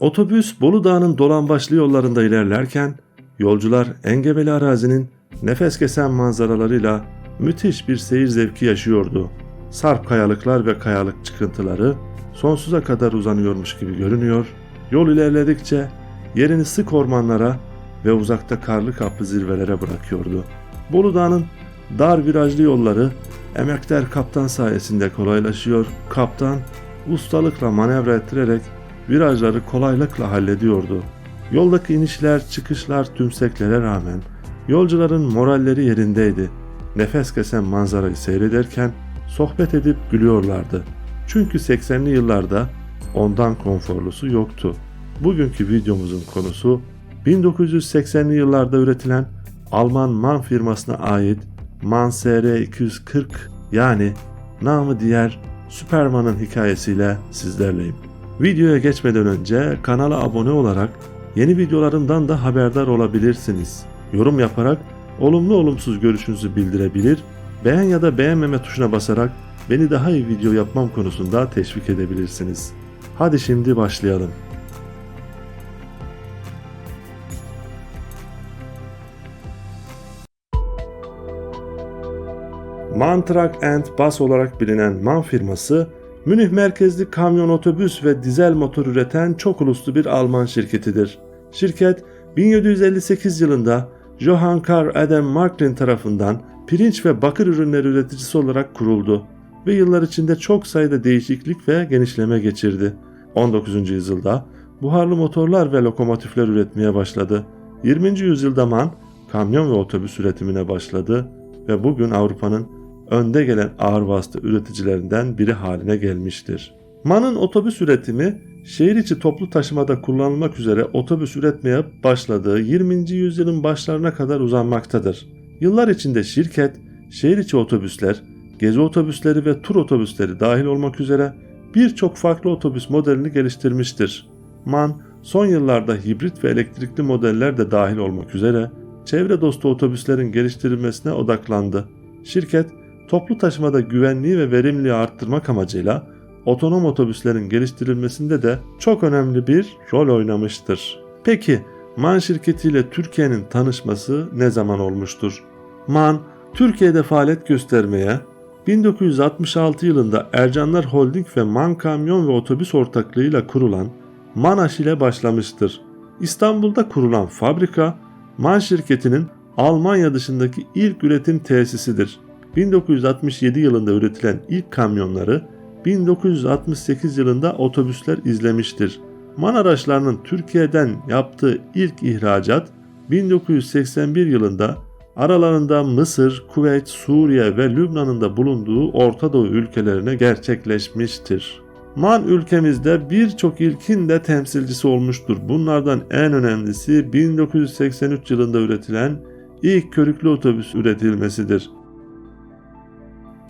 Otobüs Bolu Dağı'nın dolambaçlı yollarında ilerlerken yolcular engebeli arazinin nefes kesen manzaralarıyla müthiş bir seyir zevki yaşıyordu. Sarp kayalıklar ve kayalık çıkıntıları sonsuza kadar uzanıyormuş gibi görünüyor. Yol ilerledikçe yerini sık ormanlara ve uzakta karlı kaplı zirvelere bırakıyordu. Bolu Dağı'nın dar virajlı yolları emektar kaptan sayesinde kolaylaşıyor. Kaptan ustalıkla manevra ettirerek virajları kolaylıkla hallediyordu. Yoldaki inişler, çıkışlar, tümseklere rağmen yolcuların moralleri yerindeydi. Nefes kesen manzarayı seyrederken sohbet edip gülüyorlardı. Çünkü 80'li yıllarda ondan konforlusu yoktu. Bugünkü videomuzun konusu 1980'li yıllarda üretilen Alman MAN firmasına ait MAN SR 240 yani namı diğer Superman'ın hikayesiyle sizlerleyim. Videoya geçmeden önce kanala abone olarak yeni videolarımdan da haberdar olabilirsiniz. Yorum yaparak olumlu olumsuz görüşünüzü bildirebilir, beğen ya da beğenmeme tuşuna basarak beni daha iyi video yapmam konusunda teşvik edebilirsiniz. Hadi şimdi başlayalım. MAN Truck and Bus olarak bilinen MAN firması, Münih merkezli kamyon otobüs ve dizel motor üreten çok uluslu bir Alman şirketidir. Şirket 1758 yılında Johann Karl Adam Marklin tarafından pirinç ve bakır ürünleri üreticisi olarak kuruldu ve yıllar içinde çok sayıda değişiklik ve genişleme geçirdi. 19. yüzyılda buharlı motorlar ve lokomotifler üretmeye başladı. 20. yüzyılda MAN kamyon ve otobüs üretimine başladı ve bugün Avrupa'nın önde gelen ağır vasıta üreticilerinden biri haline gelmiştir. MAN'ın otobüs üretimi şehir içi toplu taşımada kullanılmak üzere otobüs üretmeye başladığı 20. yüzyılın başlarına kadar uzanmaktadır. Yıllar içinde şirket şehir içi otobüsler, gezi otobüsleri ve tur otobüsleri dahil olmak üzere birçok farklı otobüs modelini geliştirmiştir. MAN son yıllarda hibrit ve elektrikli modeller de dahil olmak üzere çevre dostu otobüslerin geliştirilmesine odaklandı. Şirket toplu taşımada güvenliği ve verimliliği arttırmak amacıyla otonom otobüslerin geliştirilmesinde de çok önemli bir rol oynamıştır. Peki MAN şirketiyle Türkiye'nin tanışması ne zaman olmuştur? MAN, Türkiye'de faaliyet göstermeye 1966 yılında Ercanlar Holding ve MAN Kamyon ve Otobüs ortaklığıyla kurulan MANAŞ ile başlamıştır. İstanbul'da kurulan fabrika, MAN şirketinin Almanya dışındaki ilk üretim tesisidir. 1967 yılında üretilen ilk kamyonları 1968 yılında otobüsler izlemiştir. MAN araçlarının Türkiye'den yaptığı ilk ihracat 1981 yılında aralarında Mısır, Kuveyt, Suriye ve Lübnan'ın da bulunduğu Orta Doğu ülkelerine gerçekleşmiştir. MAN ülkemizde birçok ilkin de temsilcisi olmuştur. Bunlardan en önemlisi 1983 yılında üretilen ilk körüklü otobüs üretilmesidir.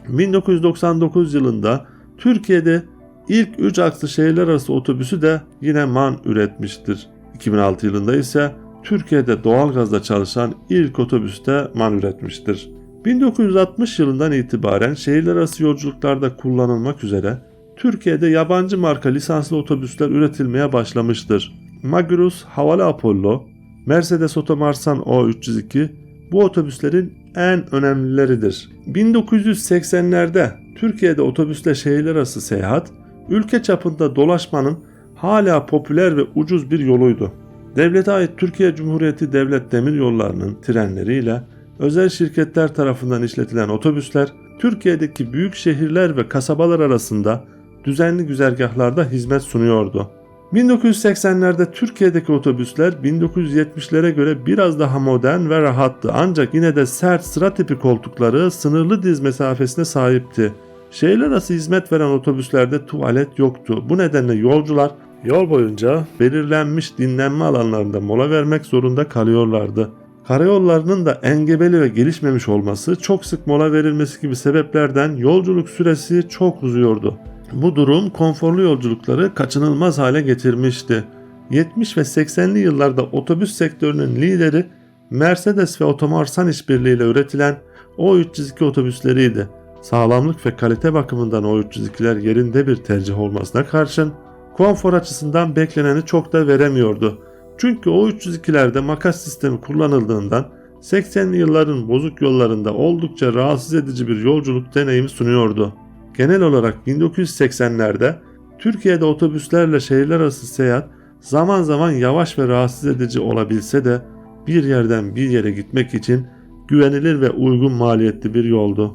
1999 yılında Türkiye'de ilk 3 akslı şehirler arası otobüsü de yine MAN üretmiştir. 2006 yılında ise Türkiye'de doğalgazla çalışan ilk otobüs de MAN üretmiştir. 1960 yılından itibaren şehirler arası yolculuklarda kullanılmak üzere Türkiye'de yabancı marka lisanslı otobüsler üretilmeye başlamıştır. Magirus Havalı Apollo, Mercedes Otomarsan O302 bu otobüslerin en önemlileridir. 1980'lerde Türkiye'de otobüsle şehirler arası seyahat, ülke çapında dolaşmanın hala popüler ve ucuz bir yoluydu. Devlete ait Türkiye Cumhuriyeti Devlet Demir Yolları'nın trenleriyle özel şirketler tarafından işletilen otobüsler Türkiye'deki büyük şehirler ve kasabalar arasında düzenli güzergahlarda hizmet sunuyordu. 1980'lerde Türkiye'deki otobüsler 1970'lere göre biraz daha modern ve rahattı ancak yine de sert sıra tipi koltukları sınırlı diz mesafesine sahipti. Şehirler arası hizmet veren otobüslerde tuvalet yoktu. Bu nedenle yolcular yol boyunca belirlenmiş dinlenme alanlarında mola vermek zorunda kalıyorlardı. Karayollarının da engebeli ve gelişmemiş olması, çok sık mola verilmesi gibi sebeplerden yolculuk süresi çok uzuyordu. Bu durum konforlu yolculukları kaçınılmaz hale getirmişti. 70 ve 80'li yıllarda otobüs sektörünün lideri Mercedes ve Otomarsan işbirliğiyle üretilen O302 otobüsleriydi. Sağlamlık ve kalite bakımından O302'ler yerinde bir tercih olmasına karşın konfor açısından bekleneni çok da veremiyordu. Çünkü o 302'lerde makas sistemi kullanıldığından 80'li yılların bozuk yollarında oldukça rahatsız edici bir yolculuk deneyimi sunuyordu. Genel olarak 1980'lerde Türkiye'de otobüslerle şehirler arası seyahat zaman zaman yavaş ve rahatsız edici olabilse de bir yerden bir yere gitmek için güvenilir ve uygun maliyetli bir yoldu.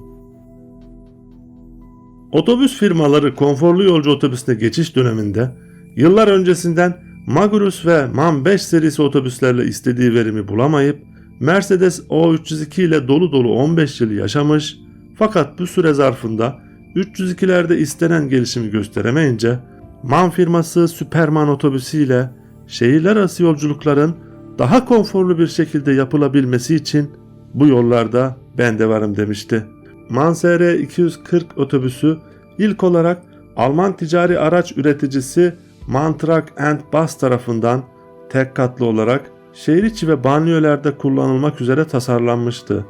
Otobüs firmaları konforlu yolcu otobüsüne geçiş döneminde yıllar öncesinden Magurus ve MAN 5 serisi otobüslerle istediği verimi bulamayıp Mercedes O302 ile dolu dolu 15 yıl yaşamış fakat bu süre zarfında 302'lerde istenen gelişimi gösteremeyince MAN firması Superman otobüsü ile şehirler arası yolculukların daha konforlu bir şekilde yapılabilmesi için bu yollarda ben de varım demişti. MAN SR 240 otobüsü ilk olarak Alman ticari araç üreticisi MAN Truck and Bus tarafından tek katlı olarak şehir içi ve banliyölerde kullanılmak üzere tasarlanmıştı.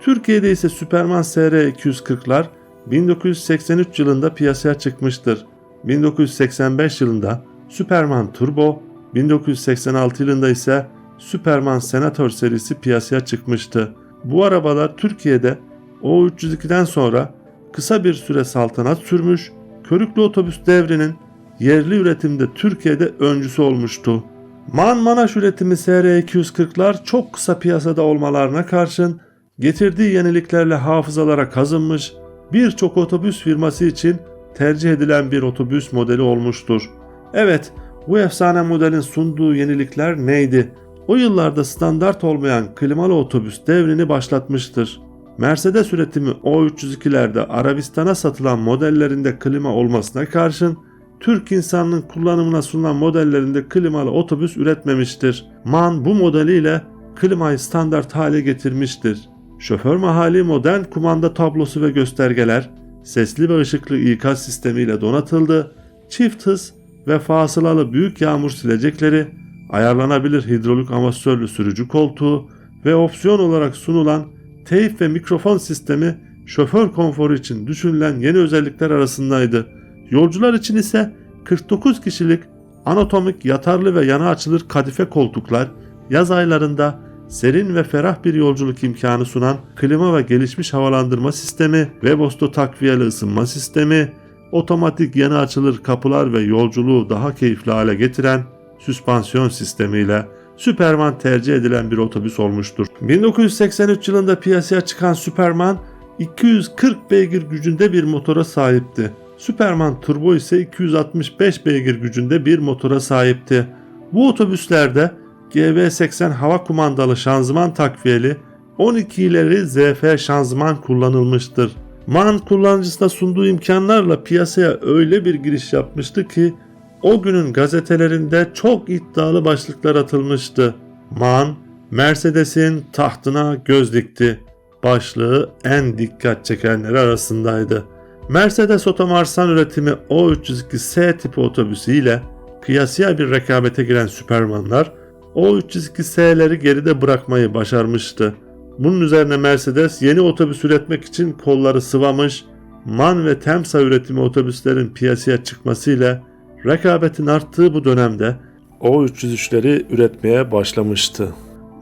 Türkiye'de ise Superman SR 240'lar 1983 yılında piyasaya çıkmıştır. 1985 yılında Superman Turbo, 1986 yılında ise Superman Senator serisi piyasaya çıkmıştı. Bu arabalar Türkiye'de O302'den sonra kısa bir süre saltanat sürmüş, körüklü otobüs devrinin yerli üretimde Türkiye'de öncüsü olmuştu. Man Manaş üretimi SR240'lar çok kısa piyasada olmalarına karşın getirdiği yeniliklerle hafızalara kazınmış birçok otobüs firması için tercih edilen bir otobüs modeli olmuştur. Evet, bu efsane modelin sunduğu yenilikler neydi? O yıllarda standart olmayan klimalı otobüs devrini başlatmıştır. Mercedes üretimi O302'lerde Arabistan'a satılan modellerinde klima olmasına karşın Türk insanının kullanımına sunulan modellerinde klimalı otobüs üretmemiştir. MAN bu modeliyle klimayı standart hale getirmiştir. Şoför mahali modern kumanda tablosu ve göstergeler, sesli ve ışıklı ikaz sistemiyle donatıldı. Çift hız ve fasılalı büyük yağmur silecekleri, ayarlanabilir hidrolik amasörlü sürücü koltuğu ve opsiyon olarak sunulan teyp ve mikrofon sistemi şoför konforu için düşünülen yeni özellikler arasındaydı. Yolcular için ise 49 kişilik anatomik yatarlı ve yana açılır kadife koltuklar, yaz aylarında serin ve ferah bir yolculuk imkanı sunan klima ve gelişmiş havalandırma sistemi, Webasto takviyeli ısınma sistemi, otomatik yana açılır kapılar ve yolculuğu daha keyifli hale getiren süspansiyon sistemiyle Superman tercih edilen bir otobüs olmuştur. 1983 yılında piyasaya çıkan Superman 240 beygir gücünde bir motora sahipti. Superman Turbo ise 265 beygir gücünde bir motora sahipti. Bu otobüslerde GB80 hava kumandalı şanzıman takviyeli 12 ileri ZF şanzıman kullanılmıştır. MAN kullanıcısına sunduğu imkanlarla piyasaya öyle bir giriş yapmıştı ki o günün gazetelerinde çok iddialı başlıklar atılmıştı. MAN, Mercedes'in tahtına göz dikti. Başlığı en dikkat çekenler arasındaydı. Mercedes Otomarsan üretimi O302S tipi otobüsü ile kıyasıya bir rekabete giren Supermanlar O302S'leri geride bırakmayı başarmıştı. Bunun üzerine Mercedes yeni otobüs üretmek için kolları sıvamış, MAN ve TEMSA üretimi otobüslerin piyasaya çıkmasıyla rekabetin arttığı bu dönemde O303'leri üretmeye başlamıştı.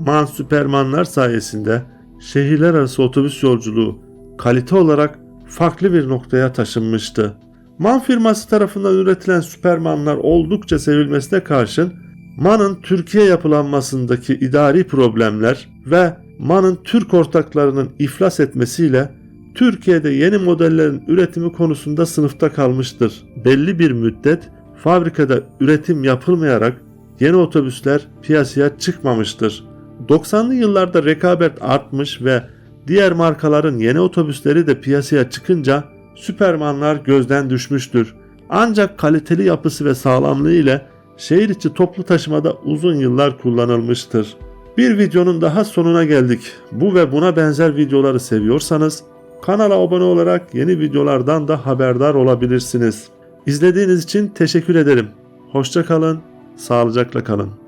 MAN Supermanlar sayesinde şehirler arası otobüs yolculuğu kalite olarak farklı bir noktaya taşınmıştı. MAN firması tarafından üretilen Supermanlar oldukça sevilmesine karşın MAN'ın Türkiye yapılanmasındaki idari problemler ve MAN'ın Türk ortaklarının iflas etmesiyle Türkiye'de yeni modellerin üretimi konusunda sınıfta kalmıştır. Belli bir müddet fabrikada üretim yapılmayarak yeni otobüsler piyasaya çıkmamıştır. 90'lı yıllarda rekabet artmış ve diğer markaların yeni otobüsleri de piyasaya çıkınca Süpermanlar gözden düşmüştür. Ancak kaliteli yapısı ve sağlamlığı ile şehir içi toplu taşımada uzun yıllar kullanılmıştır. Bir videonun daha sonuna geldik. Bu ve buna benzer videoları seviyorsanız kanala abone olarak yeni videolardan da haberdar olabilirsiniz. İzlediğiniz için teşekkür ederim. Hoşça kalın, sağlıcakla kalın.